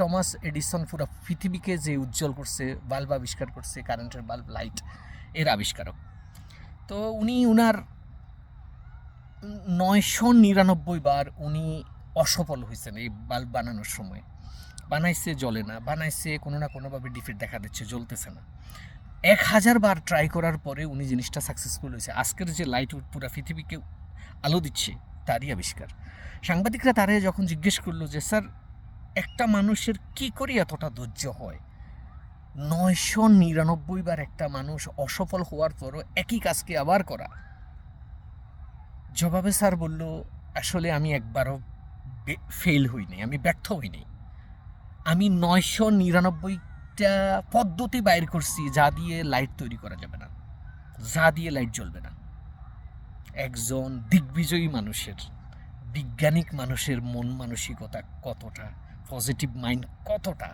Thomas Edison পুরো পৃথিবীকে যে উজ্জ্বল করছে, বাল্ব আবিষ্কার করছে, কারেন্টের বাল্ব লাইটের আবিষ্কারক। তো উনি উনার নয়শো নিরানব্বই বার উনি অসফল হয়েছেন এই বাল্ব বানানোর সময়। বানাইছে জ্বলে না, বানাইছে কোনো না কোনোভাবে ডিফেক্ট দেখা দিচ্ছে, জ্বলতেছে না। এক হাজার বার ট্রাই করার পরে উনি জিনিসটা সাকসেসফুল হয়েছে। আজকের যে লাইট পুরো পৃথিবীকে আলো দিচ্ছে, তারই আবিষ্কার। সাংবাদিকরা তারা যখন জিজ্ঞেস করল যে, স্যার একটা মানুষের কি করে এতটা ধৈর্য হয়? নয়শো নিরানব্বই বার একটা মানুষ অসফল হওয়ার পরও একই কাজকে আবার করা। জবাবে স্যার বলল, আসলে আমি একবারও ফেল হইনি, আমি ব্যর্থ হইনি। আমি নয়শো নিরানব্বইটা পদ্ধতি বাইর করছি, যা দিয়ে লাইট তৈরি করা যাবে না, যা দিয়ে লাইট জ্বলবে না। একজন দিগ্বিজয়ী মানুষের, বিজ্ঞানিক মানুষের মন মানসিকতা কতটা পজিটিভ মাইন্ড কতটা?